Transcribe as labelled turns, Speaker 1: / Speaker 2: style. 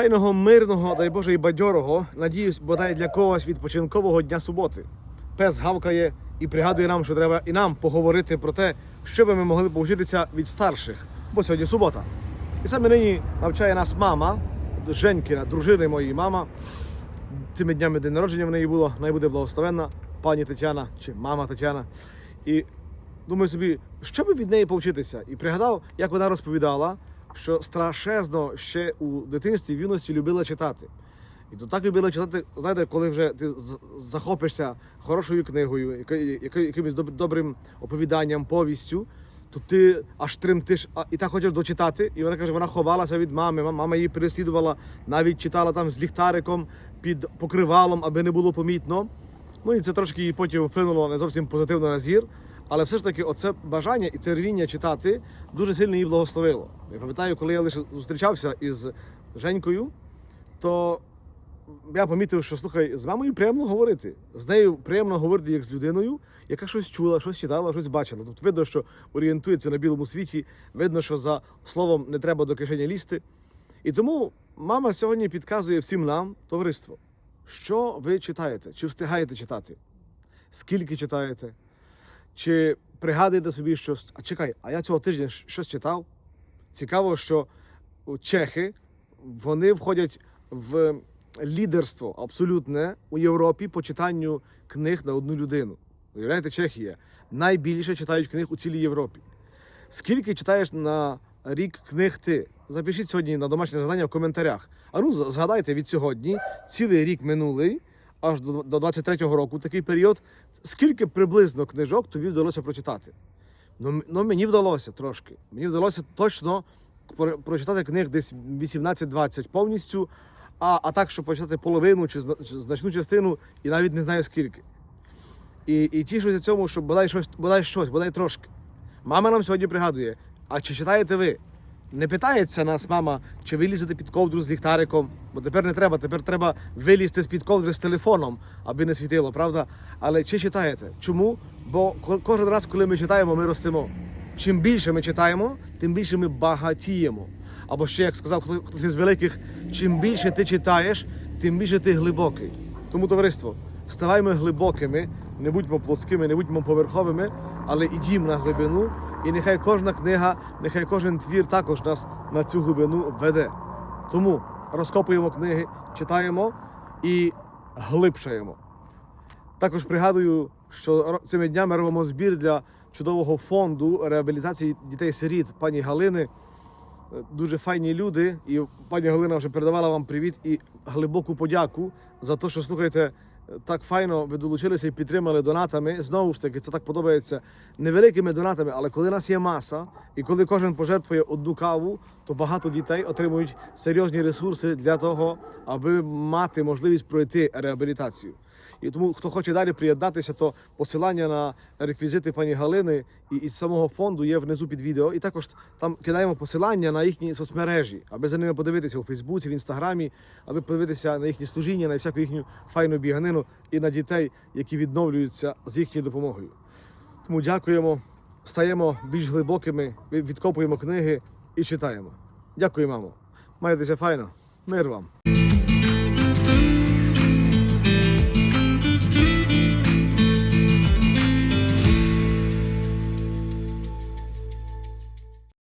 Speaker 1: файного, мирного, дай Боже, і бадьорого, надіюсь, бодай для когось відпочинкового дня суботи. Пес гавкає і пригадує нам, що треба і нам поговорити про те, що би ми могли повчитися від старших, бо сьогодні субота. І саме нині навчає нас мама, Женькина, дружини моєї мама. Цими днями день народження в неї було, най буде благословенна пані Тетяна чи мама Тетяна. І думаю собі, що би від неї повчитися? І пригадав, як вона розповідала, що страшезно ще у дитинстві, в юності любила читати. І то так любила читати, знаєте, коли вже ти захопишся хорошою книгою, якимось добрим оповіданням, повістю, то ти аж тремтиш і так хочеш дочитати. І вона каже, вона ховалася від мами. Мама її переслідувала, навіть читала там з ліхтариком під покривалом, аби не було помітно. Ну і це трошки її потім вплинуло не зовсім позитивно на зір. Але все ж таки, оце бажання і це рвіння читати дуже сильно її благословило. Я пам'ятаю, коли я лише зустрічався із Женькою, то я помітив, що слухай, з мамою приємно говорити. З нею приємно говорити як з людиною, яка щось чула, щось читала, щось бачила. Тобто видно, що орієнтується на білому світі, видно, що за словом не треба до кишені лізти. І тому мама сьогодні підказує всім нам, товариство, що ви читаєте, чи встигаєте читати, скільки читаєте, чи пригадуєте собі щось. А чекай, а я цього тижня щось читав. Цікаво, що чехи вони входять в лідерство абсолютне у Європі по читанню книг на одну людину. Уявляєте, Чехія найбільше читають книг у цілій Європі. Скільки читаєш на рік книг ти? Запишіть сьогодні на домашнє завдання в коментарях. А ну згадайте від сьогодні, цілий рік минулий, аж до до 23-го року, такий період. Скільки приблизно книжок тобі вдалося прочитати? Ну, ну мені вдалося трошки. Мені вдалося точно прочитати книг десь 18-20 повністю, а, а так, щоб почитати половину чи значну частину, і навіть не знаю скільки. І, і тішуся цьому, що бодай щось, бодай щось, бодай трошки. Мама нам сьогодні пригадує: а чи читаєте ви? Не питається нас мама, чи ви під ковдру з ліхтариком, бо тепер не треба, тепер треба вилізти з-під ковдри з телефоном, аби не світило, правда? Але чи читаєте? Чому? Бо кожен раз, коли ми читаємо, ми ростемо. Чим більше ми читаємо, тим більше ми багатіємо. Або ще, як сказав хто- хтось із великих, чим більше ти читаєш, тим більше ти глибокий. Тому, товариство, ставаймо глибокими, не будьмо плоскими, не будьмо поверховими, але ідімо на глибину, і нехай кожна книга, нехай кожен твір також нас на цю глибину веде. Тому розкопуємо книги, читаємо і глибшаємо. Також пригадую, що цими днями робимо збір для чудового фонду реабілітації дітей-сиріт пані Галини. Дуже файні люди, і пані Галина вже передавала вам привіт і глибоку подяку за те, що слухайте, е, так файно ви долучилися і підтримали донатами. Знову ж таки, це так подобається невеликими донатами, але коли нас є маса, і коли кожен пожертвує одну каву, то багато дітей отримують серйозні ресурси для того, аби мати можливість пройти реабілітацію. І тому, хто хоче далі приєднатися, то посилання на реквізити пані Галини і із самого фонду є внизу під відео. І також там кидаємо посилання на їхні соцмережі, аби за ними подивитися у Фейсбуці, в інстаграмі, аби подивитися на їхні служіння, на всяку їхню файну біганину і на дітей, які відновлюються з їхньою допомогою. Тому дякуємо, стаємо більш глибокими, відкопуємо книги і читаємо. Дякую, мамо. Маєтеся файно. Мир вам.